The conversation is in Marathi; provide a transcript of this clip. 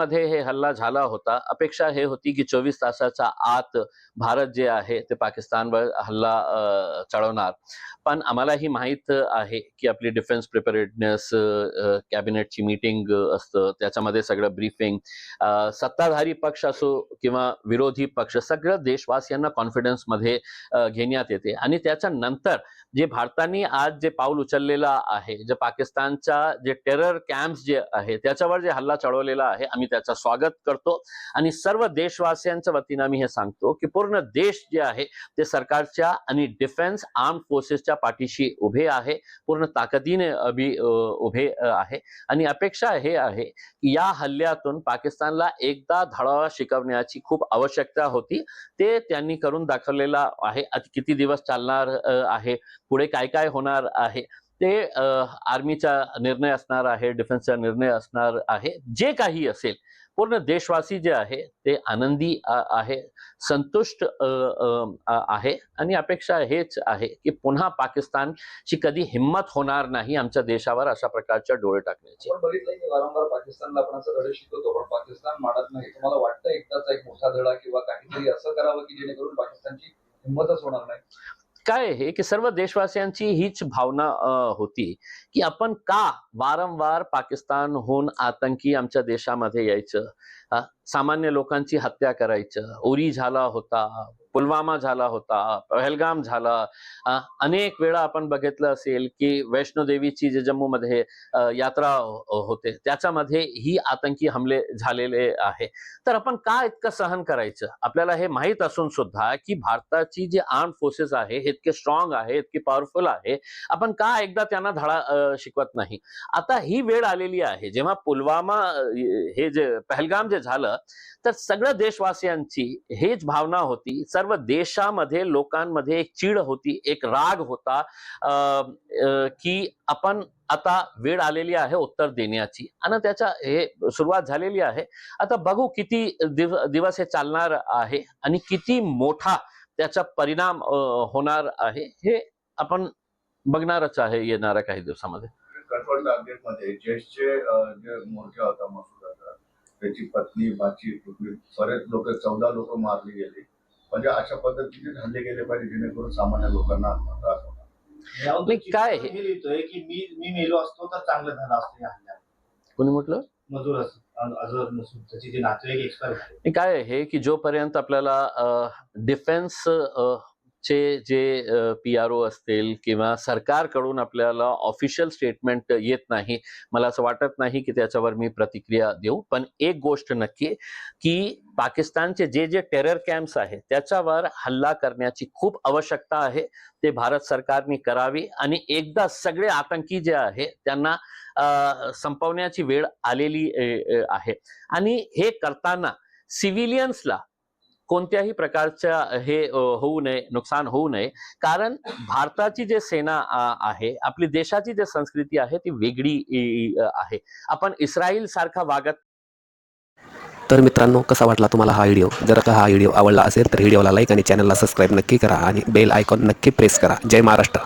मध्ये हे हल्ला झाला होता. अपेक्षा हे होती की चोवीस तासाच्या आत भारत जे आहे ते पाकिस्तानवर हल्ला चढवणार. पण आम्हाला ही माहीत आहे की आपली डिफेन्स प्रिपेरेडनेस कॅबिनेटची मीटिंग असतं. त्याच्यामध्ये सगळं ब्रीफिंग सत्ताधारी पक्ष असो किंवा विरोधी पक्ष सगळं देशवासियांना कॉन्फिडन्समध्ये मध्ये घेण्यात येते. आणि त्याच्यानंतर जे भारताने आज जे पाऊल उचललेलं आहे जे पाकिस्तानच्या जे टेरर कॅम्प्स जे आहे त्याच्यावर जे हल्ला चढवलेला आहे आम्ही त्याचा स्वागत करतो. आणि सर्व देशवासियांच्या वतीनं आम्ही हे सांगतो की पूर्ण देश जे आहे ते सरकारच्या आणि डिफेन्स आर्म फोर्सेसच्या पाठीशी उभे आहे. पूर्ण ताकदीने अभि उभे आहे. आणि अपेक्षा हे आहे की या हल्ल्यातून पाकिस्तानला एकदा धडावा शिकवण्याची खूप आवश्यकता होती. ते त्यांनी करून दाखवलेला आहे. किती दिवस चालणार आहे? पुढे काय काय होणार आहे? ते आर्मीचा निर्णय असणार आहे डिफेन्सचा निर्णय असणार आहे जे काही असेल पूर्ण देशवासी जे आहे ते आनंदी आहे संतुष्ट आहे आणि अपेक्षा हेच आहे की पुन्हा पाकिस्तानची कधी हिंमत होणार नाही आमच्या देशावर अशा प्रकारच्या डोळे टाकण्याची. वारंवार पाकिस्तानला आपण असं धडे शिकवतो पण पाकिस्तान मानत नाही. तुम्हाला वाटतं एकदाचा एक मोठा धडा किंवा काहीतरी असं करावं की जेणेकरून पाकिस्तानची हिंमतच होणार नाही? काय आहे की सर्व देशवासियांची हीच भावना होती की आपण का वारंवार पाकिस्तानहून आतंकी आमच्या देशामध्ये यायचं? सामान्य लोकांची हत्या करायचं उरी झाला होता पुलवामा झाला होता पहलगाम झाला. अनेक वेळा आपण बघितलं असेल की वैष्णोदेवीची जे जम्मूमध्ये मध्ये यात्रा हो, हो, होते त्याच्यामध्ये ही आतंकी हमले झालेले आहे. तर आपण का इतकं सहन करायचं? आपल्याला हे माहीत असून सुद्धा की भारताची जी आर्म फोर्सेस आहे इतके स्ट्रॉंग आहे इतकी पॉवरफुल आहे आपण का एकदा त्यांना धडा शिकवत नाही? आता ही वेळ आलेली आहे जेव्हा पुलवामा हे जे पहलगाम जे झालं तर सगळ्या देशवासियांची हेच भावना होती सर्व देशामध्ये लोकांमध्ये एक चीड होती एक राग होता की आपण आता वेळ आलेली आहे उत्तर देण्याची. आणि त्याच्या हे सुरुवात झालेली आहे. आता बघू किती दिव दिवस हे चालणार आहे आणि किती मोठा त्याचा परिणाम होणार आहे हे आपण बघणारच आहे येणाऱ्या काही दिवसामध्ये. मोर्चा होता मसूद त्याची पत्नी बाची बरेच लोक चौदा लोक मारली गेली. म्हणजे अशा पद्धतीने हल्ले गेले पाहिजे जेणेकरून सामान्य लोकांना त्रास होणार. नाही, काय हे? हे लिहितोय की मी मी मेलो असतो तर चांगलं झालं असतं या हल्ल्यात. कोणी म्हटलं? मजूर त्याचे जे नातेवाईक एक्सपायर झाले आणि काय आहे की जोपर्यंत आपल्याला डिफेन्स चे जे पी आर ओ असतील किंवा सरकारकडून आपल्याला ऑफिशियल स्टेटमेंट येत नाही मला असं वाटत नाही की त्याच्यावर मी प्रतिक्रिया देऊ. पण एक गोष्ट नक्की की पाकिस्तानचे जे जे टेरर कॅम्प्स आहेत त्याच्यावर हल्ला करण्याची खूप आवश्यकता आहे. ते भारत सरकारने करावी आणि एकदा सगळे आतंकी जे आहे त्यांना संपवण्याची वेळ आलेली आहे. आणि हे करताना सिव्हिलियन्सला कोणत्याही प्रकारच्या हे होऊ नये नुकसान होऊ नये. कारण भारताची जे सेना आहे आपली देशाची जी संस्कृती आहे ती वेगळी आहे. आपण इस्रायल सारखा वागत तर मित्रांनो कसा वाटला तुम्हाला हा व्हिडिओ? जर का हा व्हिडिओ आवडला असेल तर व्हिडिओला लाईक आणि चॅनलला सबस्क्राईब नक्की करा आणि बेल आयकॉन नक्की प्रेस करा. जय महाराष्ट्र.